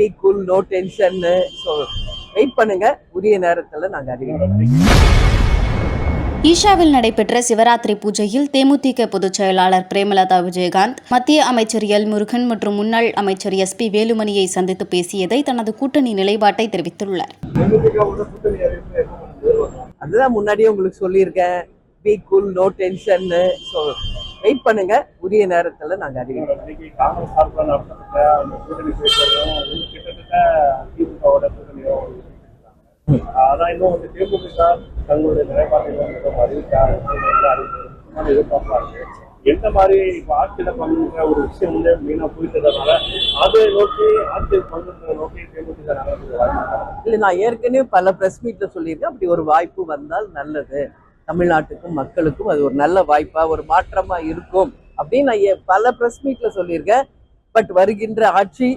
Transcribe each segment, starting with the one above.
B cool no டென்ஷன்னு so wait பண்ணுங்க. உரிய நேரத்தில் நாங்கள் அறிவிக்கிறோம் ஈஷாவில் நடைபெற்ற சிவராத்திரி பூஜையில் தேமுதிக பொதுச் செயலாளர் பிரேமலதா விஜயகாந்த் மத்திய அமைச்சர் எல் முருகன் மற்றும் முன்னாள் அமைச்சர் எஸ் பி வேலுமணியை சந்தித்து பேசியதை தனது கூட்டணி நிலைப்பாட்டை தெரிவித்துள்ளார். அதுதான் முன்னாடியே உங்களுக்கு சொல்லியிருக்கேன். பி கூல் நோ டென்ஷன்னு ஸோ வெயிட் பண்ணுங்க. உரிய நேரத்தில் நாங்கள் அறிவிக்கிறோம் ஆனால் இன்னும் வந்து தேமுதிக தங்களுடைய நிலைப்பாட்டை மிகவும் எதிர்பார்ப்பா இருக்கு எந்த மாதிரி இப்போ ஆட்சியில பங்குற ஒரு விஷயம் வந்து மெயினா புரிஞ்சதுனால அதை நோக்கி ஆட்சியில் பங்குறதை நோக்கி தேமுதிக இல்லை நான் ஏற்கனவே பல ப்ரெஸ் மீட்டில் சொல்லியிருக்கேன். அப்படி ஒரு வாய்ப்பு வந்தால் நல்லது. தமிழ்நாட்டுக்கும் மக்களுக்கும் அது ஒரு நல்ல வாய்ப்பா ஒரு மாற்றமா இருக்கும் அப்படின்னு நான் ஏ- பல ப்ரெஸ் மீட்ல சொல்லியிருக்கேன். பட் வருகின்ற ஆட்சி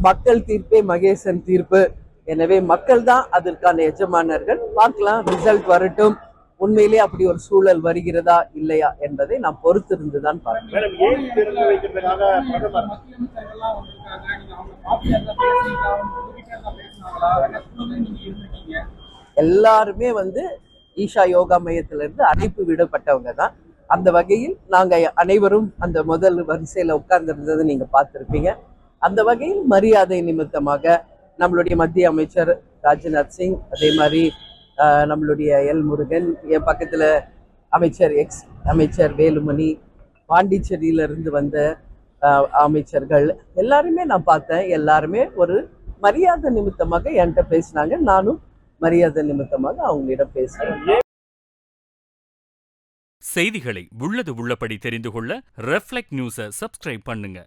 மக்கள் தீர்ப்பே மகேசன் தீர்ப்பு. எனவே மக்கள் தான் அதற்கான எஜமானர்கள். பார்க்கலாம் ரிசல்ட் வரட்டும். உண்மையிலே அப்படி ஒரு சூழல் வருகிறதா இல்லையா என்பதை நாம் பொறுத்திருந்து தான் பார்க்கணும் எல்லாருமே வந்து ஈஷா யோகா மையத்திலிருந்து அழைப்பு விடப்பட்டவங்க தான் அந்த வகையில் நாங்க அனைவரும் அந்த முதல் வரிசையில உட்கார்ந்திருந்ததை நீங்க பார்த்திருப்பீங்க. அந்த வகையில் மரியாதை நிமித்தமாக நம்மளுடைய மத்திய அமைச்சர் ராஜ்நாத் சிங் அதே மாதிரி நம்மளுடைய எல் முருகன் என் பக்கத்தில் அமைச்சர் எக்ஸ் அமைச்சர் வேலுமணி பாண்டிச்சேரியில இருந்து வந்த அமைச்சர்கள் எல்லாருமே நான் பார்த்தேன். எல்லாருமே ஒரு மரியாதை நிமித்தமாக என்கிட்ட பேசினாங்க. நானும் மரியாதை நிமித்தமாக அவங்களிடம் பேசுகிறேன் செய்திகளை உள்ளது உள்ளபடி தெரிந்து கொள்ள ரெஃப்ளெக்ட் நியூஸை சப்ஸ்கிரைப் பண்ணுங்க.